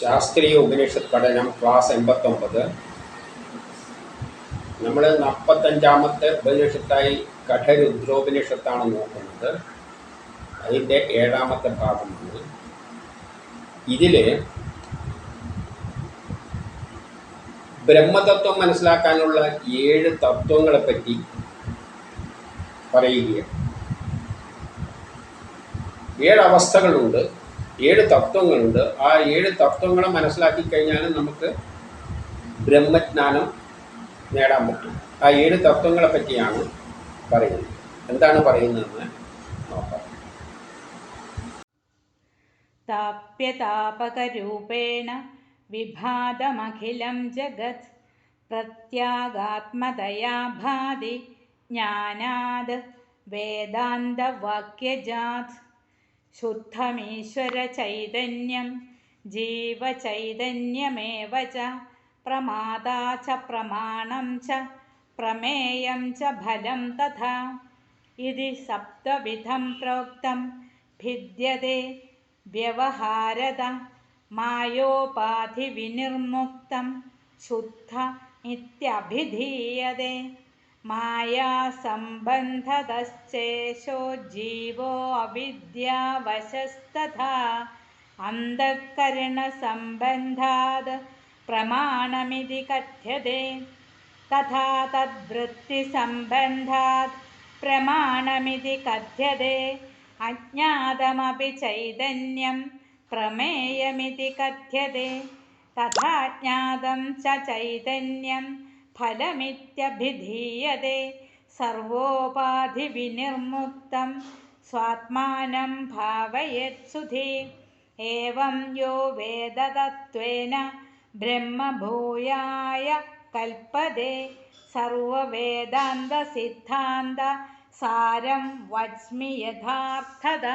ശാസ്ത്രീയ ഉപനിഷത്ത് പഠനം ക്ലാസ് എൺപത്തൊമ്പത്. നമ്മൾ നാൽപ്പത്തഞ്ചാമത്തെ ഉപനിഷത്തായി കഠരുദ്രോപനിഷത്താണ് നോക്കുന്നത്. അതിന്റെ ഏഴാമത്തെ ഭാഗമാണ് ഇതിൽ ബ്രഹ്മതത്വം മനസ്സിലാക്കാനുള്ള ഏഴ് തത്വങ്ങളെപ്പറ്റി പറയുകയാണ്. ഏഴ് അവസ്ഥകളുണ്ട്. ഏഴ് തത്വങ്ങളുണ്ട്. ആ ഏഴ് തത്വങ്ങളെ മനസ്സിലാക്കി കഴിഞ്ഞാൽ നമുക്ക് ബ്രഹ്മജ്ഞാനം നേടാൻ പറ്റും. ആ ഏഴ് തത്വങ്ങളെ പറ്റിയാണ് പറയുന്നത്. എന്താണ് പറയുന്നതെന്ന് നോക്കാം. താപ്യതാപകരൂപേണ വിഭാതമഖിലം ജഗത് പ്രത്യാഗാത്മതയാ ഭാതി ജ്ഞാനാത് വേദാന്തവാക്യജാത് शुद्धमीश्वरचैतन्यं जीवचैतन्यमेव च प्रमादा च प्रमाणं च प्रमेयं च फलं तथा। इति सप्तविधं प्रोक्तं भिद्यते व्यवहारद मायोपाधिविनिर्मुक्तं शुद्ध इत्यभिधीयते। मायासम्बन्धतश्चेषो जीवोऽविद्यावशस्तथा अन्धकरणसम्बन्धात् प्रमाणमिति कथ्यते। तथा तद्वृत्तिसम्बन्धात् प्रमाणमिति कथ्यते। अज्ञातमपि चैतन्यं प्रमेयमिति कथ्यते। तथा ज्ञातं च चैतन्यं ചൈതന്യം ഫലമിത്യഭിധീയത്തെ സർവോപാധിവിനിർമുക്തം സ്വാത്മാനം ഭാവയത്സുധി ഏവം യോ വേദതത്വേന ബ്രഹ്മഭൂയായ കൽപ്പതേ സർവവേദാന്തസിദ്ധാന്ത സാരം വച്മി യഥാർത്ഥത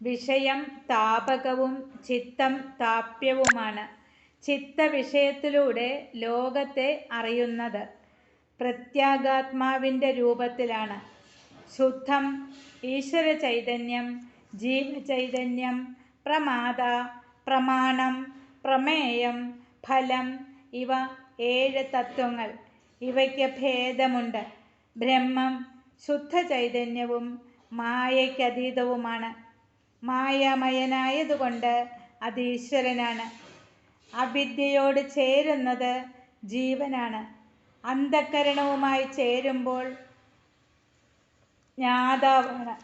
വിഷയം താപകവും ചിത്തം താപ്യവുമാണ് ചിത്തവിഷയത്തിലൂടെ ലോകത്തെ അറിയുന്നത് പ്രത്യാഗാത്മാവിന്റെ രൂപത്തിലാണ്. ശുദ്ധം ഈശ്വര ചൈതന്യം ജീവചൈതന്യം പ്രമാദ പ്രമാണം പ്രമേയം ഫലം ഇവ ഏഴ് തത്വങ്ങൾ. ഇവയ്ക്ക് ഭേദമുണ്ട്. ബ്രഹ്മം ശുദ്ധ ചൈതന്യവും മായയ്ക്കതീതവുമാണ്. മായാമയനായതുകൊണ്ട് അത് ഈശ്വരനാണ്. അവിദ്യയോട് ചേരുന്നത് ജീവനാണ്. അന്ധക്കരണവുമായി ചേരുമ്പോൾ ജ്ഞാതാവാണ്.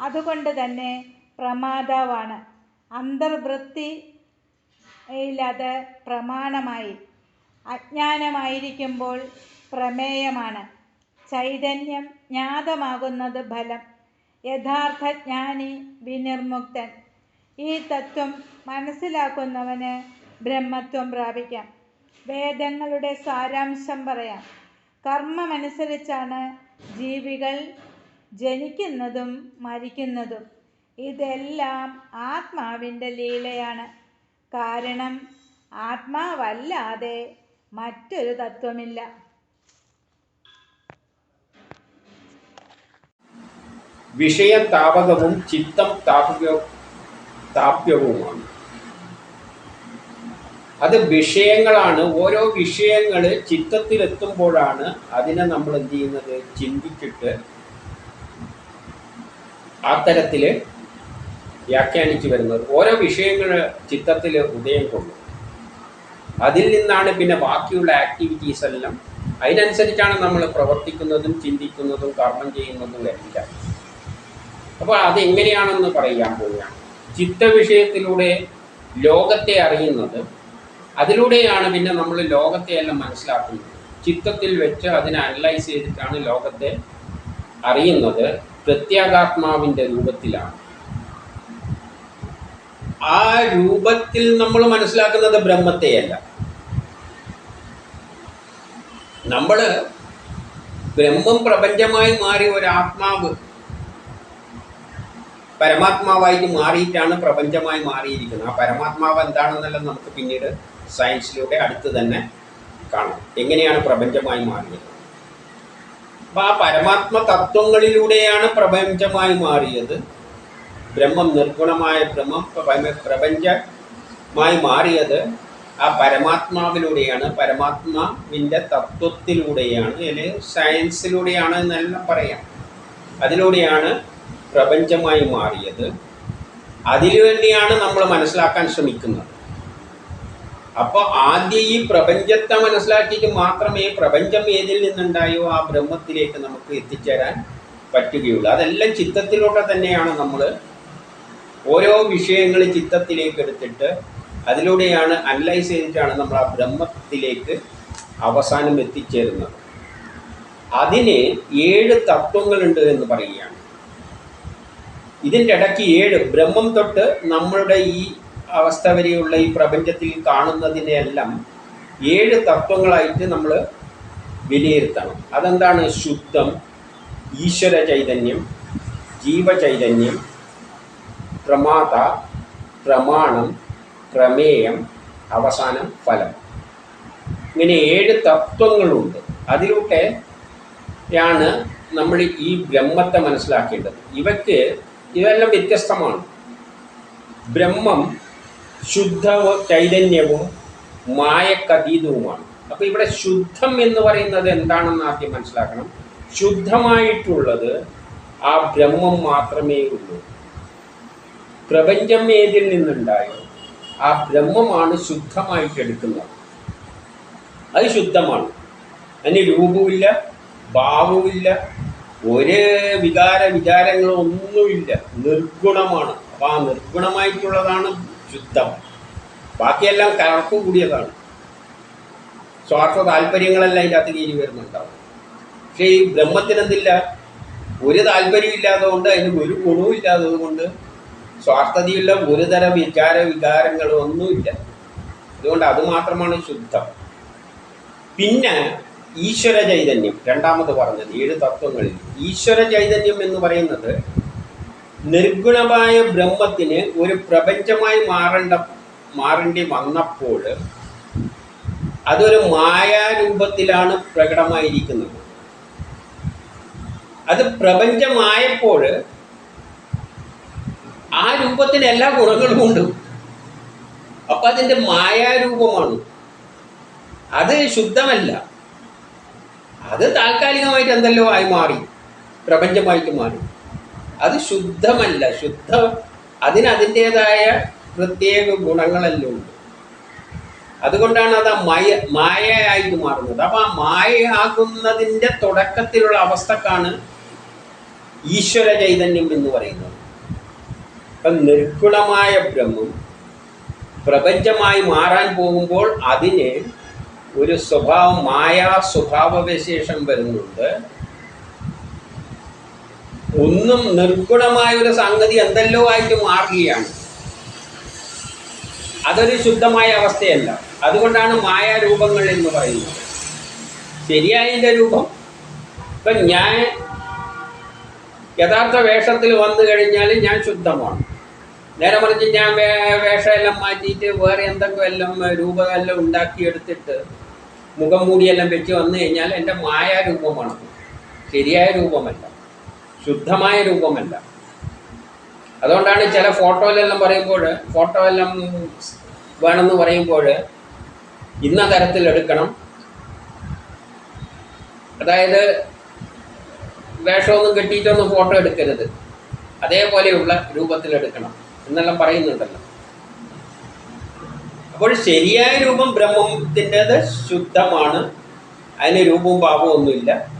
അതുകൊണ്ട് തന്നെ പ്രമാതാവാണ്. അന്തർവൃത്തി അന്തർവൃത്തിയിലത് പ്രമാണമായി അജ്ഞാനമായിരിക്കുമ്പോൾ പ്രമേയമാണ്. ചൈതന്യം ജ്ഞാതമാകുന്നത് ഫലം. യഥാർത്ഥ ജ്ഞാനി വിനിർമുക്തൻ. ഈ തത്വം മനസ്സിലാക്കുന്നവന് ബ്രഹ്മത്വം പ്രാപിക്കാം. വേദങ്ങളുടെ സാരാംശം പറയാം. കർമ്മമനുസരിച്ചാണ് ജീവികൾ ജനിക്കുന്നതും മരിക്കുന്നതും. ഇതെല്ലാം ആത്മാവിന്റെ ലീലയാണ്. കാരണം ആത്മാവല്ലാതെ മറ്റൊരു തത്വമില്ല. വിഷയം താപകവും ചിത്തം താപക താപ്യവുമാണ്. അത് വിഷയങ്ങളാണ്. ഓരോ വിഷയങ്ങൾ ചിത്തത്തിലെത്തുമ്പോഴാണ് അതിനെ നമ്മൾ എന്ത് ചെയ്യുന്നത് ചിന്തിച്ചിട്ട് ആ തരത്തിൽ വ്യാഖ്യാനിച്ചു വരുന്നത്. ഓരോ വിഷയങ്ങൾ ചിത്തത്തിൽ ഉദയം കൊള്ളും. അതിൽ നിന്നാണ് പിന്നെ ബാക്കിയുള്ള ആക്ടിവിറ്റീസ് എല്ലാം അതിനനുസരിച്ചാണ് നമ്മൾ പ്രവർത്തിക്കുന്നതും ചിന്തിക്കുന്നതും കർമ്മം ചെയ്യുന്നതും എല്ലാം. അപ്പോൾ അതെങ്ങനെയാണെന്ന് പറയാൻ പോവുകയാണ്. ചിത്തവിഷയത്തിലൂടെ ലോകത്തെ അറിയുന്നത് അതിലൂടെയാണ് പിന്നെ നമ്മൾ ലോകത്തെ എല്ലാം മനസ്സിലാക്കുന്നത്. ചിത്തത്തിൽ വെച്ച് അതിനെ അനലൈസ് ചെയ്തിട്ടാണ് ലോകത്തെ അറിയുന്നത്. പ്രത്യേകാത്മാവിന്റെ രൂപത്തിലാണ്. ആ രൂപത്തിൽ നമ്മൾ മനസ്സിലാക്കുന്നത് ബ്രഹ്മത്തെയല്ല. നമ്മൾ ബ്രഹ്മം പ്രപഞ്ചമായി മാറി ഒരു ആത്മാവ് പരമാത്മാവായിട്ട് മാറിയിട്ടാണ് പ്രപഞ്ചമായി മാറിയിരിക്കുന്നത്. ആ പരമാത്മാവ് എന്താണെന്നല്ല നമുക്ക് പിന്നീട് സയൻസിലൂടെ അടുത്ത് തന്നെ കാണാം. എങ്ങനെയാണ് പ്രപഞ്ചമായി മാറിയത്? അപ്പം ആ പരമാത്മ തത്വങ്ങളിലൂടെയാണ് പ്രപഞ്ചമായി മാറിയത്. ബ്രഹ്മം നിർഗുണമായ ബ്രഹ്മം പ്രപഞ്ചമായി മാറിയത് ആ പരമാത്മാവിലൂടെയാണ്. പരമാത്മാവിന്റെ തത്വത്തിലൂടെയാണ്. അല്ലെങ്കിൽ സയൻസിലൂടെയാണ് എന്നെല്ലാം പറയാം. അതിലൂടെയാണ് പ്രപഞ്ചമായി മാറിയത്. അതിനു വേണ്ടിയാണ് നമ്മൾ മനസ്സിലാക്കാൻ ശ്രമിക്കുന്നത്. അപ്പോൾ ആദ്യം ഈ പ്രപഞ്ചത്തെ മനസ്സിലാക്കിയിട്ട് മാത്രമേ പ്രപഞ്ചം ഏതിൽ നിന്നുണ്ടായോ ആ ബ്രഹ്മത്തിലേക്ക് നമുക്ക് എത്തിച്ചേരാൻ പറ്റുകയുള്ളൂ. അതെല്ലാം ചിത്തത്തിലൂടെ തന്നെയാണ് നമ്മൾ ഓരോ വിഷയങ്ങൾ ചിത്തത്തിലേക്ക് എടുത്തിട്ട് അതിലൂടെയാണ് അനലൈസ് ചെയ്തിട്ടാണ് നമ്മൾ ആ ബ്രഹ്മത്തിലേക്ക് അവസാനം എത്തിച്ചേരുന്നത്. അതിന് ഏഴ് തത്വങ്ങളുണ്ട് എന്ന് പറയുകയാണ്. ഇതിന്റെ ഇടയ്ക്ക് ഏഴ് ബ്രഹ്മം തൊട്ട് നമ്മളുടെ ഈ അവസ്ഥ വരെയുള്ള ഈ പ്രപഞ്ചത്തിൽ കാണുന്നതിനെല്ലാം ഏഴ് തത്വങ്ങളായിട്ട് നമ്മൾ വിലയിരുത്തണം. അതെന്താണ്? ശുദ്ധം ഈശ്വര ചൈതന്യം ജീവചൈതന്യം പ്രമാത പ്രമാണം പ്രമേയം അവസാനം ഫലം. ഇങ്ങനെ ഏഴ് തത്വങ്ങളുണ്ട്. അതിലൂടെ ആണ് നമ്മൾ ഈ ബ്രഹ്മത്തെ മനസ്സിലാക്കേണ്ടത്. ഇവയ്ക്ക് ഇതെല്ലാം വ്യത്യസ്തമാണ്. ബ്രഹ്മം ശുദ്ധ ചൈതന്യവും മായക്കതീതവുമാണ്. അപ്പോൾ ഇവിടെ ശുദ്ധം എന്ന് പറയുന്നത് എന്താണെന്ന് ആദ്യം മനസ്സിലാക്കണം. ശുദ്ധമായിട്ടുള്ളത് ആ ബ്രഹ്മം മാത്രമേ ഉള്ളൂ. പ്രപഞ്ചം ഏതിൽ നിന്നുണ്ടായോ? ആ ബ്രഹ്മമാണ് ശുദ്ധമായിട്ട് എടുക്കുന്നത്. അത് ശുദ്ധമാണ്. അതിന് രൂപവുമില്ല ഭാവവുമില്ല ഒരു വികാര വിചാരങ്ങളോ ഒന്നുമില്ല നിർഗുണമാണ്. അപ്പോൾ ആ നിർഗുണമായിട്ടുള്ളതാണ് ശുദ്ധം ബാക്കിയെല്ലാം കലർപ്പ് കൂടിയതാണ്. സ്വാർത്ഥ താല്പര്യങ്ങളെല്ലാം അതിന്റെ അകത്ത് കീരി വരുന്നുണ്ടാവും. പക്ഷേ ഈ ബ്രഹ്മത്തിനെന്തില്ല? ഒരു താല്പര്യമില്ലാതെ കൊണ്ട് അതിന് ഒരു ഗുണവും ഇല്ലാത്തത് കൊണ്ട് സ്വാർത്ഥതയുള്ള ഒരു തരം വിചാര വികാരങ്ങളും ഒന്നുമില്ല. അതുകൊണ്ട് അത് മാത്രമാണ് ശുദ്ധം. പിന്നെ ഈശ്വര ചൈതന്യം രണ്ടാമത് പറഞ്ഞത് ഏഴ് തത്വങ്ങളിൽ. ഈശ്വര ചൈതന്യം എന്ന് പറയുന്നത് നിർഗുണമായ ബ്രഹ്മത്തിന് ഒരു പ്രപഞ്ചമായി മാറേണ്ട മാറേണ്ടി വന്നപ്പോൾ അതൊരു മായാരൂപത്തിലാണ് പ്രകടമായിരിക്കുന്നത്. അത് പ്രപഞ്ചമായപ്പോൾ ആ രൂപത്തിന് എല്ലാ ഗുണങ്ങളും ഉണ്ട്. അപ്പം അതിന്റെ മായാരൂപമാണ്. അത് ശുദ്ധമല്ല. അത് താൽക്കാലികമായിട്ട് എന്തെല്ലോ ആയി മാറി പ്രപഞ്ചമായിട്ട് മാറി. അത് ശുദ്ധമല്ല. ശുദ്ധ അതിന് അതിന്റേതായ പ്രത്യേക ഗുണങ്ങളെല്ലാം ഉണ്ട്. അതുകൊണ്ടാണ് അത് മായ മായയായിട്ട് മാറുന്നത്. അപ്പം ആ മായയാകുന്നതിന്റെ തുടക്കത്തിലുള്ള അവസ്ഥക്കാണ് ഈശ്വര ചൈതന്യം എന്ന് പറയുന്നത്. അപ്പം നിർഗുണമായ ബ്രഹ്മം പ്രപഞ്ചമായി മാറാൻ പോകുമ്പോൾ അതിന് ഒരു സ്വഭാവം മായാ സ്വഭാവവിശേഷം വരുന്നുണ്ട്. ഒന്നും നിർഗുണമായ ഒരു സംഗതി എന്തെല്ലോ ആയിട്ട് മാറുകയാണ്. അതൊരു ശുദ്ധമായ അവസ്ഥയല്ല. അതുകൊണ്ടാണ് മായാരൂപങ്ങൾ എന്ന് പറയുന്നത്. ശരിയായതിന്റെ രൂപം. ഇപ്പം ഞാൻ യഥാർത്ഥ വേഷത്തിൽ വന്നു കഴിഞ്ഞാൽ ഞാൻ ശുദ്ധമാണ്. നേരെ മറിച്ച് ഞാൻ വേഷമെല്ലാം മാറ്റിയിട്ട് വേറെ എന്തൊക്കെ എല്ലാം രൂപമെല്ലാം ഉണ്ടാക്കിയെടുത്തിട്ട് മുഖം മൂടിയെല്ലാം വെച്ച് വന്നു കഴിഞ്ഞാൽ എന്റെ മായാരൂപമാണ്. ശരിയായ രൂപമല്ല. ശുദ്ധമായ രൂപമല്ല. അതുകൊണ്ടാണ് ചില ഫോട്ടോയിലെല്ലാം പറയുമ്പോൾ ഫോട്ടോ എല്ലാം വേണമെന്ന് പറയുമ്പോൾ ഇന്ന തരത്തിൽ എടുക്കണം. അതായത് വേഷമൊന്നും കെട്ടിയിട്ടൊന്നും ഫോട്ടോ എടുക്കരുത്. അതേപോലെയുള്ള രൂപത്തിൽ എടുക്കണം എന്നെല്ലാം പറയുന്നുണ്ടല്ലോ. അപ്പോൾ ശരിയായ രൂപം ബ്രഹ്മത്തിന്റെത് ശുദ്ധമാണ്. അതിന് രൂപവും ഭാവവും ഒന്നുമില്ല.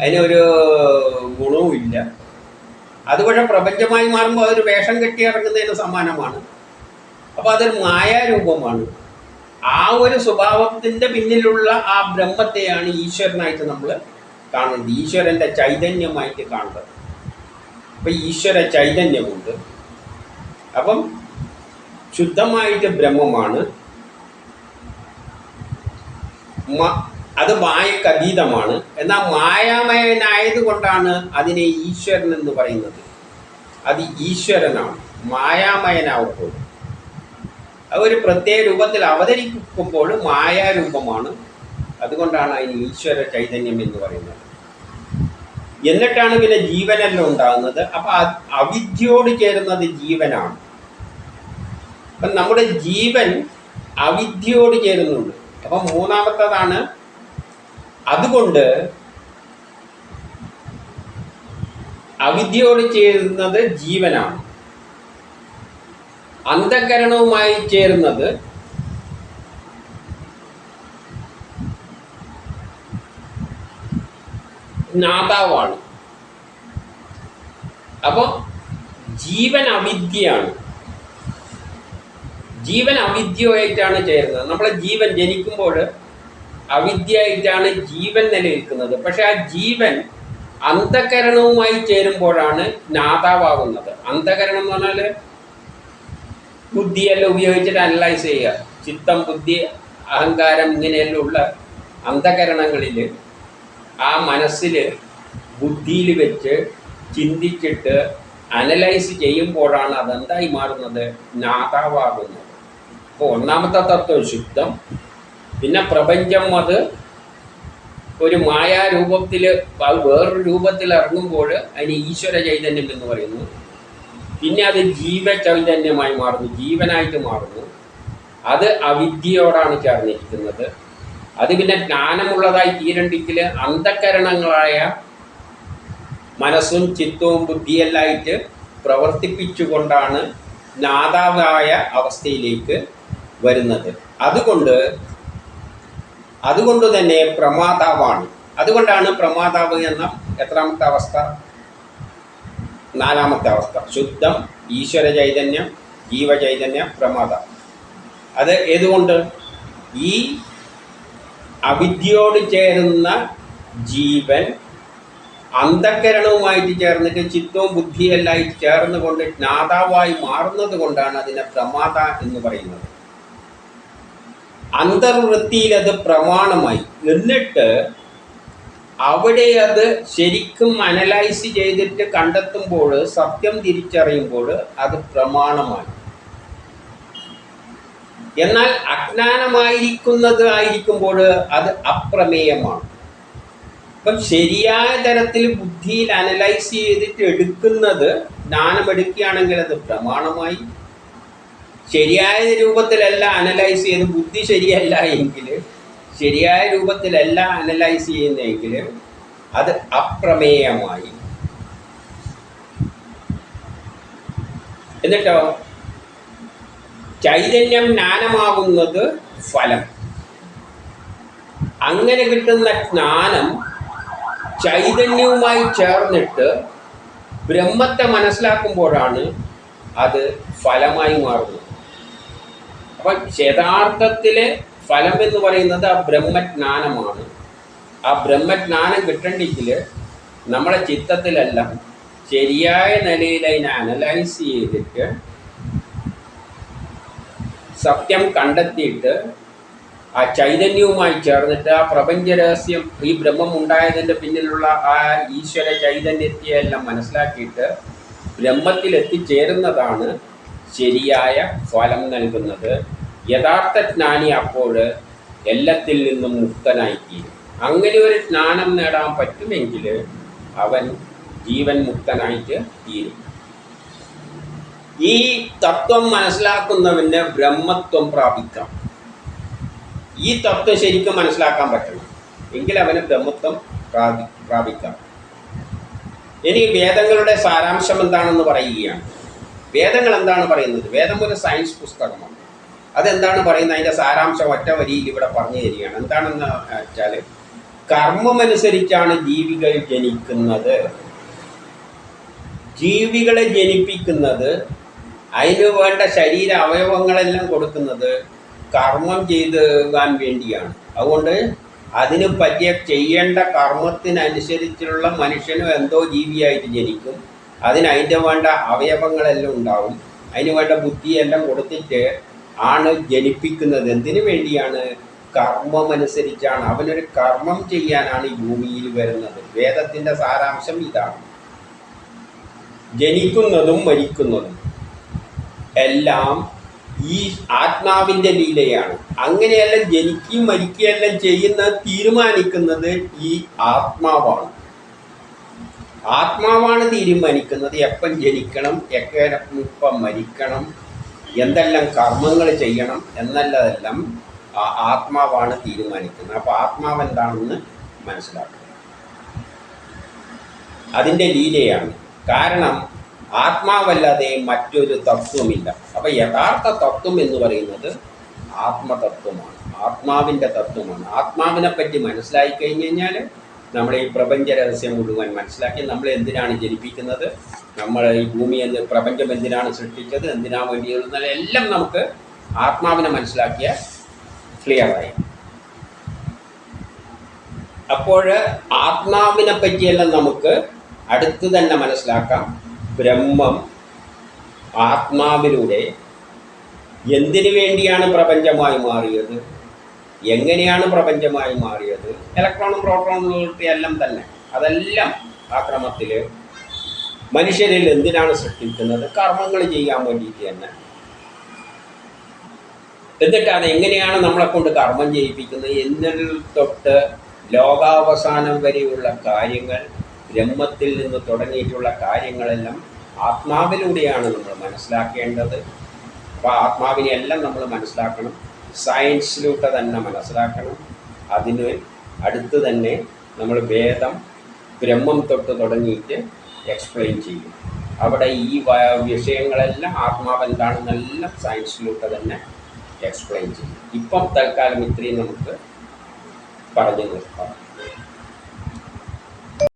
അതിനൊരു ഗുണവും ഇല്ല. അതുപോലെ പ്രപഞ്ചമായി മാറുമ്പോൾ അതൊരു വേഷം കെട്ടി ഇറങ്ങുന്നതിന് സമാനമാണ്. അപ്പോൾ അതൊരു മായാരൂപമാണ്. ആ ഒരു സ്വഭാവത്തിന്റെ പിന്നിലുള്ള ആ ബ്രഹ്മത്തെയാണ് ഈശ്വരനായിട്ട് നമ്മൾ കാണുന്നത്. ഈശ്വരന്റെ ചൈതന്യമായിട്ട് കാണുന്നത്. അപ്പം ഈശ്വര ചൈതന്യമുണ്ട്. അപ്പം ശുദ്ധമായിട്ട് ബ്രഹ്മമാണ്. അത് മായക്ക് അതീതമാണ് എന്നാൽ മായാമയനായതുകൊണ്ടാണ് അതിനെ ഈശ്വരൻ എന്ന് പറയുന്നത്. അത് ഈശ്വരനാണ്. മായാമയനാവുമ്പോൾ. ഒരു പ്രത്യേക രൂപത്തിൽ അവതരിക്കുമ്പോൾ മായാരൂപമാണ്. അതുകൊണ്ടാണ് അതിന് ഈശ്വര ചൈതന്യം എന്ന് പറയുന്നത്. എന്നിട്ടാണ് പിന്നെ ജീവനെല്ലാം ഉണ്ടാകുന്നത്. അപ്പൊ അവിദ്യയോട് ചേരുന്നത് ജീവനാണ്. അപ്പം നമ്മുടെ ജീവൻ അവിദ്യയോട് ചേരുന്നുണ്ട്. അപ്പം മൂന്നാമത്തതാണ് അതുകൊണ്ട് അവിദ്യയോട് ചേരുന്നത് ജീവനാണ്. അന്ധകരണവുമായി ചേരുന്നത് നാദാവാണ്. അപ്പോൾ ജീവൻ അവിദ്യയാണ്. ജീവൻ അവിദ്യയായിട്ടാണ് ചേരുന്നത്. നമ്മളെ ജീവൻ ജനിക്കുമ്പോൾ അവിദ്യയായിട്ടാണ് ജീവൻ നിലനിൽക്കുന്നത്. പക്ഷെ ആ ജീവൻ അന്ധകരണവുമായി ചേരുമ്പോഴാണ് ജ്ഞാതാവുന്നത് അന്ധകരണം എന്ന് പറഞ്ഞാൽ ബുദ്ധിയെല്ലാം ഉപയോഗിച്ചിട്ട് അനലൈസ് ചെയ്യുക. ചിത്തം ബുദ്ധി അഹങ്കാരം ഇങ്ങനെയെല്ലാം ഉള്ള അന്ധകരണങ്ങളിൽ ആ മനസ്സിൽ ബുദ്ധിയിൽ വെച്ച് ചിന്തിച്ചിട്ട് അനലൈസ് ചെയ്യുമ്പോഴാണ് അതെന്തായി മാറുന്നത്? ജ്ഞാതാവുന്നത് അപ്പോൾ ഒന്നാമത്തെ തത്വം ശുദ്ധം പിന്നെ പ്രപഞ്ചം അത് ഒരു മായാരൂപത്തിൽ വേറൊരു രൂപത്തിൽ ഇറങ്ങുമ്പോൾ അതിന് ഈശ്വര ചൈതന്യം എന്ന് പറയുന്നു. പിന്നെ അത് ജീവ ചൈതന്യമായി മാറുന്നു ജീവനായിട്ട് മാറുന്നു. അത് അവിദ്യയോടാണ് ചേർന്നിരിക്കുന്നത്. അത് പിന്നെ ജ്ഞാനമുള്ളതായി തീരണ്ടെങ്കിൽ അന്ധകരണങ്ങളായ മനസ്സും ചിത്തവും ബുദ്ധിയെല്ലായിട്ട് പ്രവർത്തിപ്പിച്ചുകൊണ്ടാണ് നാദാവായ അവസ്ഥയിലേക്ക് വരുന്നത്. അതുകൊണ്ട് അതുകൊണ്ട് തന്നെ പ്രമാതാവാണ്. അതുകൊണ്ടാണ് പ്രമാതാവ് എന്ന എത്രാമത്തെ അവസ്ഥ? നാലാമത്തെ അവസ്ഥ. ശുദ്ധം ഈശ്വര ചൈതന്യം ജീവചൈതന്യം പ്രമാത അത് ഏതുകൊണ്ട്? ഈ അവിദ്യയോട് ചേരുന്ന ജീവൻ അന്ധകരണവുമായിട്ട് ചേർന്നിട്ട് ചിത്തവും ബുദ്ധിയെല്ലായിട്ട് ചേർന്നുകൊണ്ട് ജ്ഞാതാവായി മാറുന്നത് കൊണ്ടാണ് അതിനെ പ്രമാത എന്ന് പറയുന്നത്. അന്തർവൃത്തിയിൽ അത് പ്രമാണമായി. എന്നിട്ട് അവിടെ അത് ശരിക്കും അനലൈസ് ചെയ്തിട്ട് കണ്ടെത്തുമ്പോൾ സത്യം തിരിച്ചറിയുമ്പോൾ അത് പ്രമാണമായി. എന്നാൽ അജ്ഞാനമായിരിക്കുന്നത് ആയിരിക്കുമ്പോൾ അത് അപ്രമേയമാണ്. അപ്പം ശരിയായ തരത്തിൽ ബുദ്ധിയിൽ അനലൈസ് ചെയ്തിട്ട് എടുക്കുന്നത് ജ്ഞാനമെടുക്കുകയാണെങ്കിൽ അത് പ്രമാണമായി. ശരിയായ രൂപത്തിലല്ല അനലൈസ് ചെയ്ത് ബുദ്ധി ശരിയല്ല എങ്കിൽ ശരിയായ രൂപത്തിലല്ല അനലൈസ് ചെയ്യുന്നെങ്കിൽ അത് അപ്രമേയമായി. എന്നിട്ടോ? ചൈതന്യം ജ്ഞാനമാകുന്നത് ഫലം. അങ്ങനെ കിട്ടുന്ന ജ്ഞാനം ചൈതന്യവുമായി ചേർന്നിട്ട് ബ്രഹ്മത്തെ മനസ്സിലാക്കുമ്പോഴാണ് അത് ഫലമായി മാറുന്നത്. അപ്പം യഥാർത്ഥത്തിലെ ഫലം എന്ന് പറയുന്നത് ആ ബ്രഹ്മജ്ഞാനമാണ്. ആ ബ്രഹ്മജ്ഞാനം കിട്ടണ്ടെങ്കിൽ നമ്മളെ ചിത്തത്തിലെല്ലാം ശരിയായ നിലയിൽ അതിനെ അനലൈസ് ചെയ്തിട്ട് സത്യം കണ്ടെത്തിയിട്ട് ആ ചൈതന്യവുമായി ചേർന്നിട്ട് ആ പ്രപഞ്ച രഹസ്യം ഈ ബ്രഹ്മം ഉണ്ടായതിന്റെ പിന്നിലുള്ള ആ ഈശ്വര ചൈതന്യത്തെയെല്ലാം മനസ്സിലാക്കിയിട്ട് ബ്രഹ്മത്തിൽ എത്തിച്ചേരുന്നതാണ് ശരിയായ ഫലം നൽകുന്നത് യഥാർത്ഥ ജ്ഞാനി അപ്പോൾ എല്ലാത്തിൽ നിന്നും മുക്തനായിത്തീരും. അങ്ങനെ ഒരു ജ്ഞാനം നേടാൻ പറ്റുമെങ്കിൽ അവൻ ജീവൻ മുക്തനായിട്ട് തീരും. ഈ തത്വം മനസ്സിലാക്കുന്നവന് ബ്രഹ്മത്വം പ്രാപിക്കാം. ഈ തത്വം ശരിക്കും മനസ്സിലാക്കാൻ പറ്റണം. എങ്കിൽ അവന് ബ്രഹ്മത്വം പ്രാപി പ്രാപിക്കാം. ഇനി വേദങ്ങളുടെ സാരാംശം എന്താണെന്ന് പറയുകയാണ്. വേദങ്ങൾ എന്താണ് പറയുന്നത്? വേദം ഒരു സയൻസ് പുസ്തകമാണ്. അതെന്താണ് പറയുന്നത്? അതിന്റെ സാരാംശം ഒറ്റ വരിയിൽ ഇവിടെ പറഞ്ഞു തരികയാണ്. എന്താണെന്ന് വെച്ചാൽ കർമ്മമനുസരിച്ചാണ് ജീവികൾ ജനിക്കുന്നത്. ജീവികളെ ജനിപ്പിക്കുന്നത് അതിന് വേണ്ട ശരീര അവയവങ്ങളെല്ലാം കൊടുക്കുന്നത് കർമ്മം ചെയ്താൻ വേണ്ടിയാണ്. അതുകൊണ്ട് അതിന് പറ്റിയ ചെയ്യേണ്ട കർമ്മത്തിനനുസരിച്ചുള്ള മനുഷ്യനും എന്തോ ജീവിയായിട്ട് ജനിക്കും. അതിന് അതിന്റെ വേണ്ട അവയവങ്ങളെല്ലാം ഉണ്ടാവും. അതിന് വേണ്ട ബുദ്ധിയെല്ലാം കൊടുത്തിട്ട് ആണ് ജനിപ്പിക്കുന്നത്. എന്തിനു വേണ്ടിയാണ്? കർമ്മം അനുസരിച്ചാണ്. അവനൊരു കർമ്മം ചെയ്യാനാണ് ഭൂമിയിൽ വരുന്നത്. വേദത്തിന്റെ സാരാംശം ഇതാണ്. ജനിക്കുന്നതും മരിക്കുന്നതും എല്ലാം ഈ ആത്മാവിന്റെ ലീലയാണ്. അങ്ങനെയെല്ലാം ജനിക്കുകയും മരിക്കുകയെല്ലാം ചെയ്യുന്ന തീരുമാനിക്കുന്നത് ഈ ആത്മാവാണ്. ആത്മാവാണ് തീരുമാനിക്കുന്നത്. എപ്പം ജനിക്കണം എപ്പം മരിക്കണം എന്തെല്ലാം കർമ്മങ്ങൾ ചെയ്യണം എന്നല്ലതെല്ലാം ആത്മാവാണ് തീരുമാനിക്കുന്നത്. അപ്പോൾ ആത്മാവ് എന്താണെന്ന് മനസ്സിലാക്കുക. അതിന്റെ ലീലയാണ്. കാരണം ആത്മാവല്ലാതെ മറ്റൊരു തത്വമില്ല. അപ്പോൾ യഥാർത്ഥ തത്വം എന്ന് പറയുന്നത് ആത്മതത്വമാണ്. ആത്മാവിന്റെ തത്വമാണ്. ആത്മാവിനെ പറ്റി മനസ്സിലായി കഴിഞ്ഞു കഴിഞ്ഞാൽ നമ്മൾ ഈ പ്രപഞ്ച രഹസ്യം മുഴുവൻ മനസ്സിലാക്കി നമ്മൾ എന്തിനാണ് ജനിപ്പിക്കുന്നത്? നമ്മൾ ഈ ഭൂമി എന്ന് പ്രപഞ്ചം എന്തിനാണ് സൃഷ്ടിച്ചത്? എന്തിനാണ് വേണ്ടിയിരുന്നത് എല്ലാം നമുക്ക് ആത്മാവിനെ മനസ്സിലാക്കിയ ക്ലിയറായി അപ്പോൾ ആത്മാവിനെ പറ്റിയെല്ലാം നമുക്ക് അടുത്ത് തന്നെ മനസ്സിലാക്കാം. ബ്രഹ്മം ആത്മാവിലൂടെ എന്തിനു വേണ്ടിയാണ് പ്രപഞ്ചമായി മാറിയത്? എങ്ങനെയാണ് പ്രപഞ്ചമായി മാറിയത്? ഇലക്ട്രോണും പ്രോട്ടോണും എല്ലാം തന്നെ. അതെല്ലാം ആ ക്രമത്തിൽ മനുഷ്യരിൽ എന്തിനാണ് സൃഷ്ടിക്കുന്നത്? കർമ്മങ്ങൾ ചെയ്യാൻ വേണ്ടിയിട്ട് തന്നെ. എന്നിട്ടാണ് എങ്ങനെയാണ് നമ്മളെ കൊണ്ട് കർമ്മം ചെയ്യിപ്പിക്കുന്നത്? എന്നിൽ തൊട്ട് ലോകാവസാനം വരെയുള്ള കാര്യങ്ങൾ ബ്രഹ്മത്തിൽ നിന്ന് തുടങ്ങിയിട്ടുള്ള കാര്യങ്ങളെല്ലാം ആത്മാവിലൂടെയാണ് നമ്മൾ മനസ്സിലാക്കേണ്ടത്. അപ്പോൾ ആത്മാവിനെയെല്ലാം നമ്മൾ മനസ്സിലാക്കണം. സയൻസിലൂടെ തന്നെ മനസ്സിലാക്കണം. അതിന് അടുത്ത് തന്നെ നമ്മൾ വേദം ബ്രഹ്മം തൊട്ട് തുടങ്ങിയിട്ട് എക്സ്പ്ലെയിൻ ചെയ്യും. അവിടെ ഈ വിഷയങ്ങളെല്ലാം ആത്മാവെന്താണെന്നെല്ലാം സയൻസിലൂടെ തന്നെ എക്സ്പ്ലെയിൻ ചെയ്യും. ഇപ്പം തൽക്കാലം ഇത്രയും നമുക്ക് പറഞ്ഞു നിർത്താം.